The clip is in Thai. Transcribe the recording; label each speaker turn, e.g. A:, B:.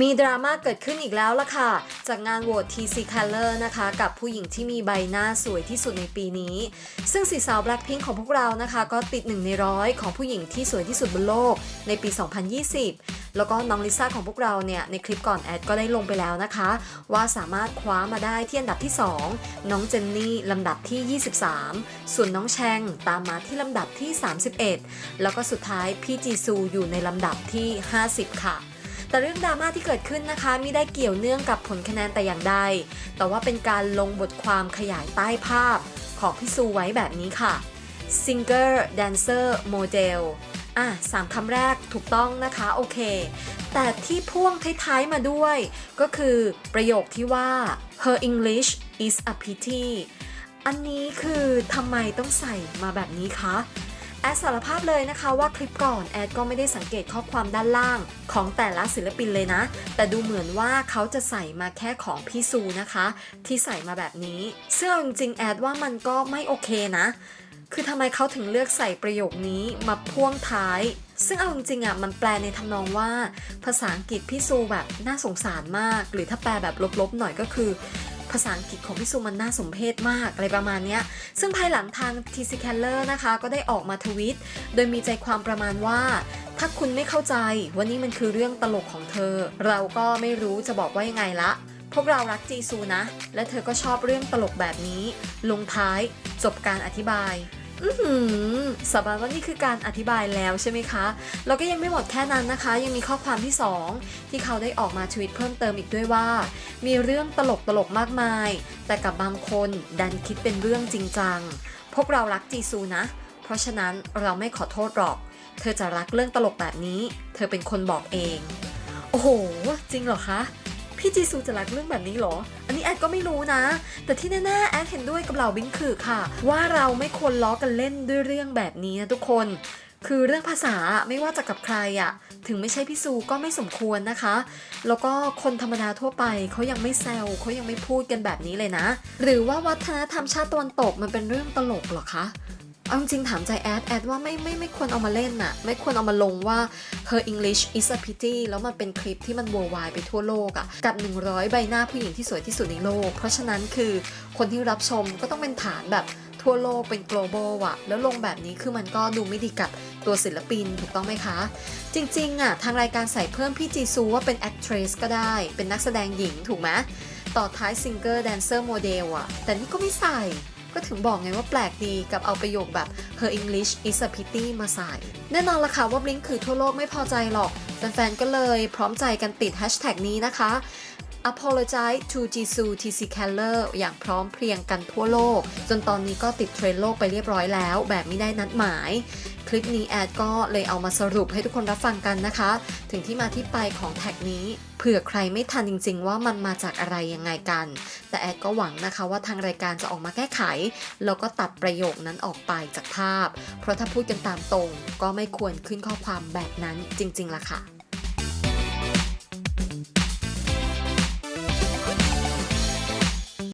A: มีดราม่าเกิดขึ้นอีกแล้วล่ะค่ะ จากงานโหวต TC Color นะคะ กับผู้หญิงที่มีใบหน้าสวยที่สุดในปีนี้ ซึ่งสีสาว Blackpink ของพวกเรานะคะ ก็ติดหนึ่งในร้อยของผู้หญิงที่สวยที่สุดบนโลกในปี 2020 แล้วก็น้องลิซ่าของพวกเราเนี่ยในคลิปก่อนแอดก็ได้ลงไปแล้วนะคะ ว่าสามารถคว้ามาได้ที่อันดับที่ 2 น้องเจนนี่ลำดับที่ 23 ส่วนน้องแชงตามมาที่ลำดับที่ 31 แล้วก็สุดท้ายพี่จีซูอยู่ในลำดับที่ 50 ค่ะแต่เรื่องดราม่าที่เกิดขึ้นนะคะไม่ได้เกี่ยวเนื่องกับผลคะแนนแต่อย่างใด แต่ว่าเป็นการลงบทความขยายใต้ภาพ ของพี่ซูไว้แบบนี้ค่ะ Singer Dancer Model อะสามคำแรกถูกต้องนะคะโอเค แต่ที่พ่วงท้ายๆมาด้วย ก็คือประโยคที่ว่า her English is a pity อันนี้คือทำไมต้องใส่มาแบบนี้คะแอดสารภาพเลยนะคะว่าคลิปก่อนแอดก็ไม่ได้สังเกตข้อความด้านล่างของแต่ละศิลปินเลยนะ แต่ดูเหมือนว่าเขาจะใส่มาแค่ของพี่ซูนะคะ ที่ใส่มาแบบนี้ ซึ่งจริงๆแอดว่ามันก็ไม่โอเคนะ คือทำไมเขาถึงเลือกใส่ประโยคนี้มาพ่วงท้าย ซึ่งเอาจริงๆอะมันแปลในทำนองว่า ภาษาอังกฤษพี่ซูแบบน่าสงสารมาก หรือถ้าแปลแบบลบๆหน่อยก็คือ ภาษาอังกฤษของพี่ซูมันน่าสมเพชมากอะไรประมาณนี้ซึ่งภายหลังทาง TC c a l l e r นะคะ ก็ได้ออกมาทวิต โดยมีใจความประมาณว่า ถ้าคุณไม่เข้าใจว่านี่มันคือเรื่องตลกของเธอ เราก็ไม่รู้จะบอกว่ายังไงละพวกเรารักจีซูนะ และเธอก็ชอบเรื่องตลกแบบนี้ ลงท้าย จบการอธิบาย สบานว่านี่คือการอธิบายแล้วใช่ไหมคะแล้วก็ยังไม่หมดแค่นั้นนะคะ ยังมีข้อความที่ 2 ที่เขาได้ออกมาทวิตเพิ่มเติมอีกด้วยว่า มีเรื่องตลกตลกมากมาย แต่กับบางคนดันคิดเป็นเรื่องจริงจัง พวกเรารักจีซูนะ เพราะฉะนั้นเราไม่ขอโทษหรอก เธอจะรักเรื่องตลกแบบนี้ เธอเป็นคนบอกเอง โอ้โห จริงเหรอคะ พี่จีซูจะรักเรื่องแบบนี้เหรอ อันนี้แอดก็ไม่รู้นะ แต่ที่แน่ๆแอดเห็นด้วยกับเหล่าบิงคือค่ะ ว่าเราไม่ควรล้อกันเล่นด้วยเรื่องแบบนี้นะทุกคน คือเรื่องภาษาไม่ว่าจะกับใครอะถึงไม่ใช่พี่ซูก็ไม่สมควรนะคะ แล้วก็คนธรรมดาทั่วไปเขายังไม่แซวเขายังไม่พูดกันแบบนี้เลยนะ หรือว่าวัฒนธรรมชาติตะวันตกมันเป็นเรื่องตลกหรอคะ เอาจริงถามใจแอดแอดว่าไม่ไม่ไม่ควรเอามาเล่นน่ะ ไม่ควรเอามาลงว่า her English is a pity แล้วมันเป็นคลิปที่มัน worldwide ไปทั่วโลกอะ่ะ กับ 100 ใบหน้าผู้หญิงที่สวยที่สุดในโลก เพราะฉะนั้นคือคนที่รับชมก็ต้องเป็นฐานแบบทั่วโลกเป็น global อะแล้วลงแบบนี้คือมันก็ดูไม่ดีกับตัวศิลปินถูกต้องไหมคะ จริงๆอะทางรายการใส่เพิ่มพี่จีซูว่าเป็น actress ก็ได้ เป็นนักแสดงหญิงถูกไหมต่อท้าย singer dancer model อะแต่นี่ก็ไม่ใส่ ก็ถึงบอกไงว่าแปลกดีกับเอาประโยคแบบ her English is a pity มาใส่ แน่นอนละค่ะว่าบลิงคือทั่วโลกไม่พอใจหรอก แฟนๆ ก็เลยพร้อมใจกันติดแฮชแท็กนี้นะคะ apologize to Jisoo TC Keller อย่างพร้อมเพรียงกันทั่วโลก จนตอนนี้ก็ติดเทรนด์โลกไปเรียบร้อยแล้ว แบบไม่ได้นัดหมาย คลิปนี้แอดก็เลยเอามาสรุปให้ทุกคนรับฟังกันนะคะ ถึงที่มาที่ไปของแท็กนี้เผื่อใครไม่ทันจริง ๆ ว่ามันมาจากอะไรยังไงกัน แต่แอดก็หวังนะคะว่าทางรายการจะออกมาแก้ไข แล้วก็ตัดประโยคนั้นออกไปจากภาพ เพราะถ้าพูดกันตามตรง ก็ไม่ควรขึ้นข้อความแบบนั้นจริง ๆล่ะค่ะ